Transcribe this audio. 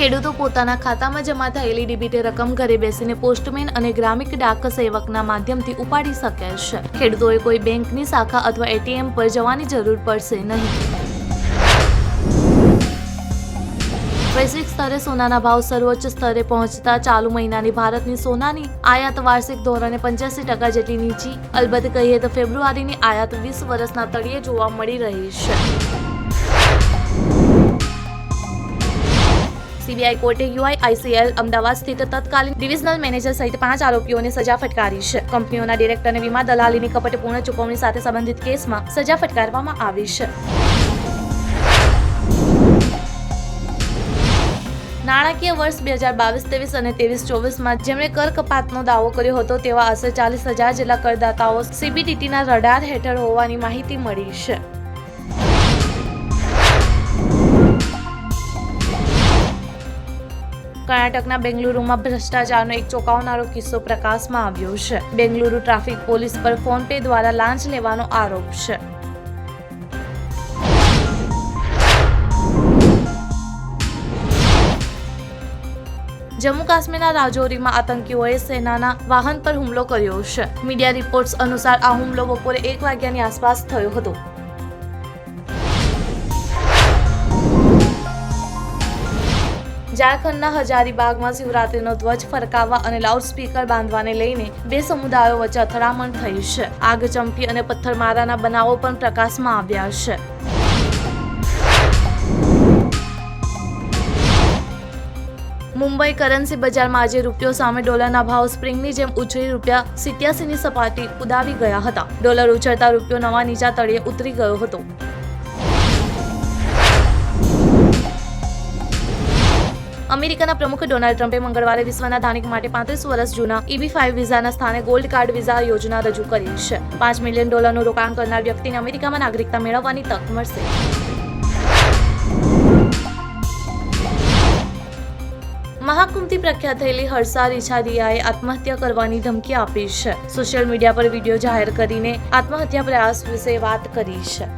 ખેડૂતો પોતાના ખાતામાં જમા થયેલી ડીબીટી રકમ ઘરે બેસીને પોસ્ટમેન અને ગ્રામિક ડાક સેવકના માધ્યમથી ઉપાડી શકે છે. ખેડૂતોએ કોઈ બેંકની શાખા અથવા એટીએમ પર જવાની જરૂર પડશે નહીં. વૈશ્વિક સ્તરે સોનાના ભાવ સર્વોચ્ચ સ્તરે પહોંચતા ચાલુ મહિનાની ભારતની સોનાની આયાત વાર્ષિક ધોરણે પંચ્યાસી ટકા જેટલી નીચી. અલબત્ત કહીએ તો ફેબ્રુઆરીની આયાત વીસ વર્ષના તળિયે જોવા મળી રહી છે. સીબીઆઈ કોર્ટે યુઆઈઆઈસીએલ અમદાવાદ સ્થિત તત્કાલીન ડિવિઝનલ મેનેજર સહિત પાંચ આરોપીઓને સજા ફટકારી છે. કંપનીઓના ડિરેક્ટરને વીમા દલાલીની કપટપૂર્ણ ચૂકવણી સાથે સંબંધિત કેસમાં સજા ફટકારવામાં આવી છે. નાણાકીય વર્ષ બે હજાર બાવીસ, ત્રેવીસ અને ત્રેવીસ ચોવીસમાં જેમણે કર કપાતનો દાવો કર્યો હતો તેવા આશરે ચાલીસ હજાર જેટલા કરદાતાઓ સીબીડીટીના રડાર હેઠળ હોવાની માહિતી મળી છે. કર્ણાટકના બેંગલુરુમાં ભ્રષ્ટાચારનો એક ચોંકાવનારો કિસ્સો પ્રકાશમાં આવ્યો છે. બેંગલુરુ ટ્રાફિક પોલીસ પર ફોન પે દ્વારા લાંચ લેવાનો આરોપ છે. જમ્મુ કાશ્મીરના રાજૌરીમાં આતંકીઓએ સેનાના વાહન પર હુમલો કર્યો છે. મીડિયા રિપોર્ટ્સ અનુસાર આ હુમલો બપોરે એક વાગ્યાની આસપાસ થયો હતો. ઝારખંડના હજારીબાગમાં શિવરાત્રીનો ધ્વજ ફરકાવવા અને લાઉડસ્પીકર બાંધવાને લઈને બે સમુદાયો વચ્ચે અથડામણ થઈ છે. આગ ચંપી અને પથ્થરમારાના બનાવો પણ પ્રકાશમાં આવ્યા છે. મુંબઈ કરન્સી બજારમાં આજે રૂપિયો સામે ડોલરના ભાવ સ્પ્રિંગની જેમ ઉછળી રૂપિયા સિત્યાસીની સપાટી ઉદાવી ગયા હતા. ડોલર ઉછળતા રૂપિયો નવા નીચા તળિયે ઉતરી ગયો હતો. અમેરિકાના પ્રમુખ ડોનાલ્ડ ટ્રમ્પે મંગળવારે વિશ્વના ધાનિક માટે પાંત્રીસ વર્ષ જૂના ઈબી ફાઇવ વિઝાના સ્થાને ગોલ્ડ કાર્ડ વિઝા યોજના રજૂ કરી છે. પાંચ મિલિયન ડોલરનું રોકાણ કરનાર વ્યક્તિને અમેરિકામાં નાગરિકતા મેળવવાની તક મળશે. મહાકુંભથી પ્રખ્યાત થયેલી હર્ષા રિછાદિયાએ આત્મહત્યા કરવાની ધમકી આપી છે. સોશિયલ મીડિયા પર વીડિયો જાહેર કરીને આત્મહત્યા પ્રયાસ વિશે વાત કરી છે.